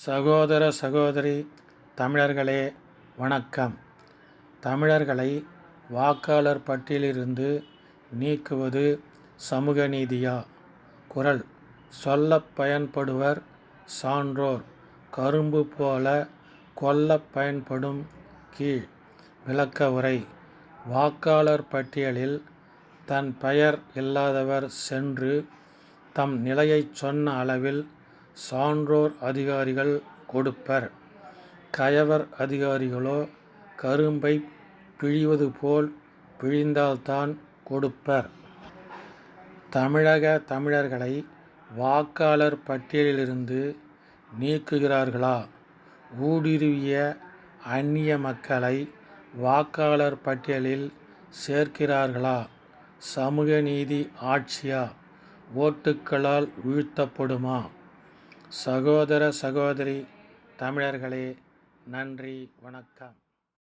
சகோதர சகோதரி தமிழர்களே வணக்கம். தமிழர்களை வாக்காளர் பட்டியலிருந்து நீக்குவது சமூக நீதியா? குரல் சொல்ல பயன்படுவர் சான்றோர். கரும்பு போல கொல்ல பயன்படும் கீழ். விளக்க உரை வாக்காளர் பட்டியலில் தன் பெயர் இல்லாதவர் சென்று தம் நிலையைச் சொன்ன அளவில் சான்றோர் அதிகாரிகள் கொடுப்பர். கயவர் அதிகாரிகளோ கரும்பைப் பிழிவது போல் பிழிந்தால்தான் கொடுப்பர். தமிழக தமிழர்களை வாக்காளர் பட்டியலிலிருந்து நீக்குகிறார்களா? ஊடுருவிய அந்நிய மக்களை வாக்காளர் பட்டியலில் சேர்க்கிறார்களா? சமூக நீதி ஆட்சியா? ஓட்டுக்களால் வீழ்த்தப்படுமா? சகோதர சகோதரி தமிழர்களே நன்றி வணக்கம்